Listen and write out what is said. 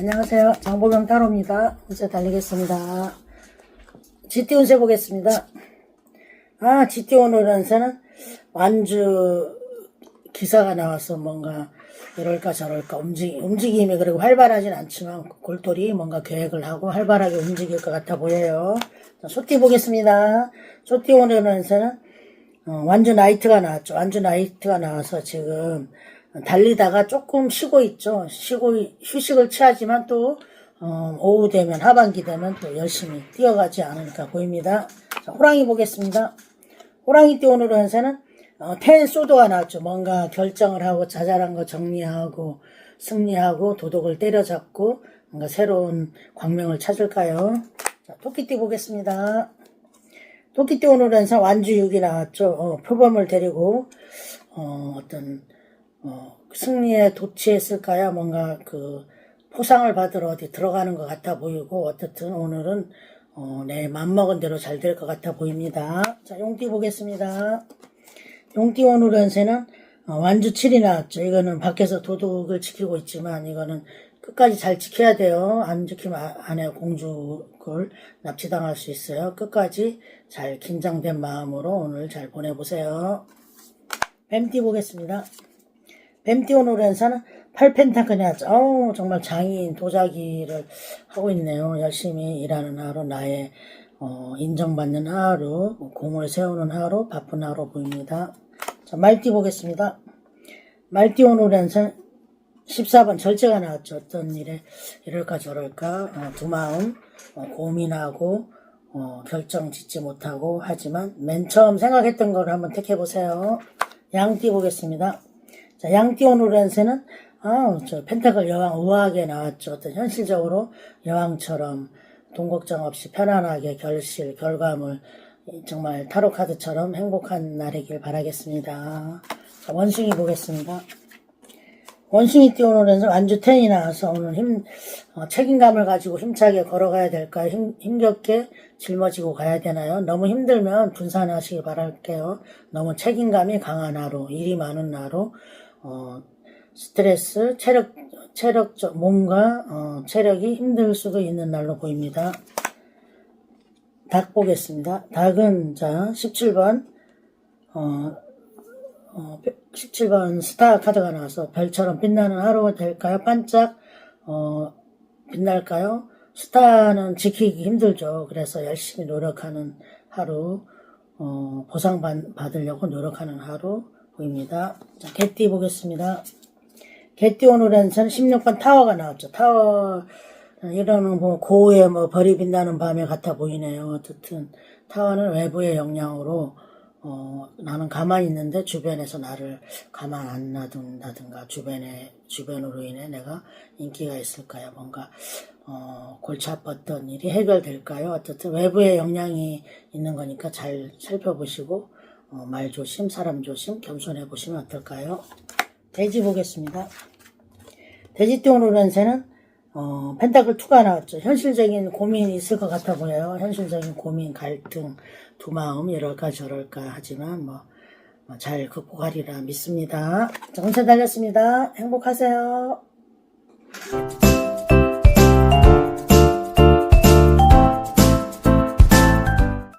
안녕하세요. 장보경 타로입니다. 운세 달리겠습니다. GT 운세 보겠습니다. 아, GT 오늘 운세는 완주 기사가 나와서 뭔가 이럴까 저럴까 움직, 움직임이 그리고 활발하진 않지만 골똘히 뭔가 계획을 하고 활발하게 움직일 것 같아 보여요. 자, 소띠 보겠습니다. 소띠 오늘 운세는 어, 완주 나이트가 나왔죠. 완주 나이트가 나와서 지금 달리다가 조금 쉬고 있죠. 쉬고 휴식을 취하지만 또 어, 오후 되면 하반기 되면 또 열심히 뛰어가지 않으니까 보입니다. 자, 호랑이 보겠습니다. 호랑이 띠 오늘 운세는 어, 텐 소도가 나왔죠. 뭔가 결정을 하고 자잘한 거 정리하고 승리하고 도덕을 때려잡고 뭔가 새로운 광명을 찾을까요? 자, 토끼띠 보겠습니다. 토끼띠 오늘 운세 완주 6이 나왔죠. 어, 표범을 데리고 어, 어떤 어, 승리에 도취했을까요? 뭔가 그 포상을 받으러 어디 들어가는 것 같아 보이고 어떻든 오늘은 어, 내 맘먹은 대로 잘 될 것 같아 보입니다. 자, 용띠 보겠습니다. 용띠 오늘 연세는 어, 완주 7이 나왔죠. 이거는 밖에서 도둑을 지키고 있지만 이거는 끝까지 잘 지켜야 돼요. 안 지키면 아- 아내 공주를 납치당할 수 있어요. 끝까지 잘 긴장된 마음으로 오늘 잘 보내보세요. 뱀띠 보겠습니다. 뱀띠 8펜타클이 나왔죠. 어우, 정말 장인 도자기를 하고 있네요. 열심히 일하는 하루, 나의 어, 인정받는 하루, 공을 세우는 하루, 바쁜 하루 보입니다. 자, 말띠 보겠습니다. 말띠 오늘 연사 14번 절제가 나왔죠. 어떤 일에 이럴까 저럴까 어, 두 마음 어, 고민하고 어, 결정 짓지 못하고 하지만 맨 처음 생각했던 걸 한번 택해 보세요. 양띠 보겠습니다. 자, 양띠 오늘 연세는 아, 저 펜타클 여왕 우아하게 나왔죠. 어떤 현실적으로 여왕처럼 돈 걱정 없이 편안하게 결실, 결과물 정말 타로 카드처럼 행복한 날이길 바라겠습니다. 자, 원숭이 보겠습니다. 원숭이 띄워놓으면서 완주 텐이 나와서 오늘 힘, 어, 책임감을 가지고 힘차게 걸어가야 될까요? 힘, 힘겹게 짊어지고 가야 되나요? 너무 힘들면 분산하시길 바랄게요. 너무 책임감이 강한 하루, 일이 많은 하루, 어, 스트레스, 체력, 체력적, 몸과, 어, 체력이 힘들 수도 있는 날로 보입니다. 닭 보겠습니다. 닭은, 자, 17번, 어, 어, 17번 스타 카드가 나와서 별처럼 빛나는 하루가 될까요? 반짝 어, 빛날까요? 스타는 지키기 힘들죠. 그래서 열심히 노력하는 하루 어, 보상 받, 받으려고 노력하는 하루 보입니다. 자, 개띠 보겠습니다. 개띠 오늘은 16번 타워가 나왔죠. 타워 이러는 뭐 고우의 뭐 별이 빛나는 밤에 같아 보이네요. 어쨌든 타워는 외부의 영향으로 어, 나는 가만히 있는데 주변에서 나를 가만 안 놔둔다든가 주변에 주변으로 인해 내가 인기가 있을까요? 뭔가 어, 골치 아팠던 일이 해결될까요? 어쨌든 외부의 영향이 있는 거니까 잘 살펴보시고 어, 말 조심, 사람 조심, 겸손해 보시면 어떨까요? 돼지 보겠습니다. 돼지띠 오늘 운세는 어, 펜타클 2가 나왔죠. 현실적인 고민이 있을 것 같아 보여요. 현실적인 고민, 갈등, 두 마음, 이럴까 저럴까 하지만 뭐, 뭐 잘 극복하리라 믿습니다. 자, 운세 달렸습니다. 행복하세요.